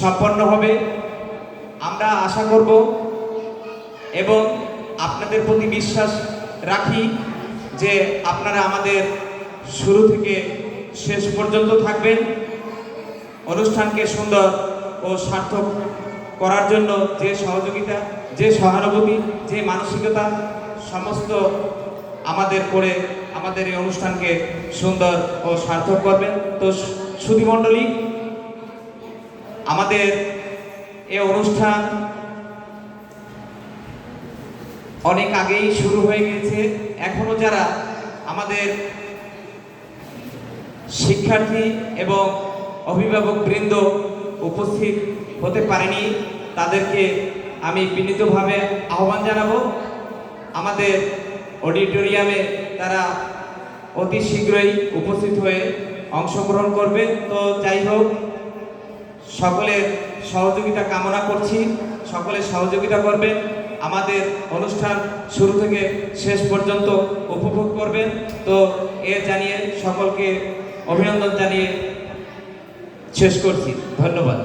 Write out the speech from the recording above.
সম্পন্ন হবে। আমরা আশা করব এবং আপনাদের প্রতি বিশ্বাস রাখি যে আপনারা আমাদের শুরু থেকে শেষ পর্যন্ত থাকবেন। অনুষ্ঠানকে সুন্দর ও সার্থক করার জন্য যে সহযোগিতা, যে সহানুভূতি, যে মানসিকতা সমস্ত আমাদের করে আমাদের এই অনুষ্ঠানকে সুন্দর ও সার্থক করবেন। তো সুধীমণ্ডলী আমাদের এ অনুষ্ঠান অনেক আগেই শুরু হয়ে গেছে। এখনও যারা আমাদের শিক্ষার্থী এবং অভিভাবক বৃন্দ উপস্থিত হতে পারেনি, তাদেরকে আমি বিনীতভাবে আহ্বান জানাব। আমাদের অডিটোরিয়ামে তারা অতি শীঘ্রই উপস্থিত হয়ে অংশগ্রহণ করবে। তো যাই হোক সকলের সহযোগিতা কামনা করছি। সকলে সহযোগিতা করবেন। আমাদের অনুষ্ঠান শুরু থেকে শেষ পর্যন্ত উপভোগ করবেন। তো এ জানিয়ে সকলকে অভিনন্দন জানিয়ে শেষ করছি। ধন্যবাদ।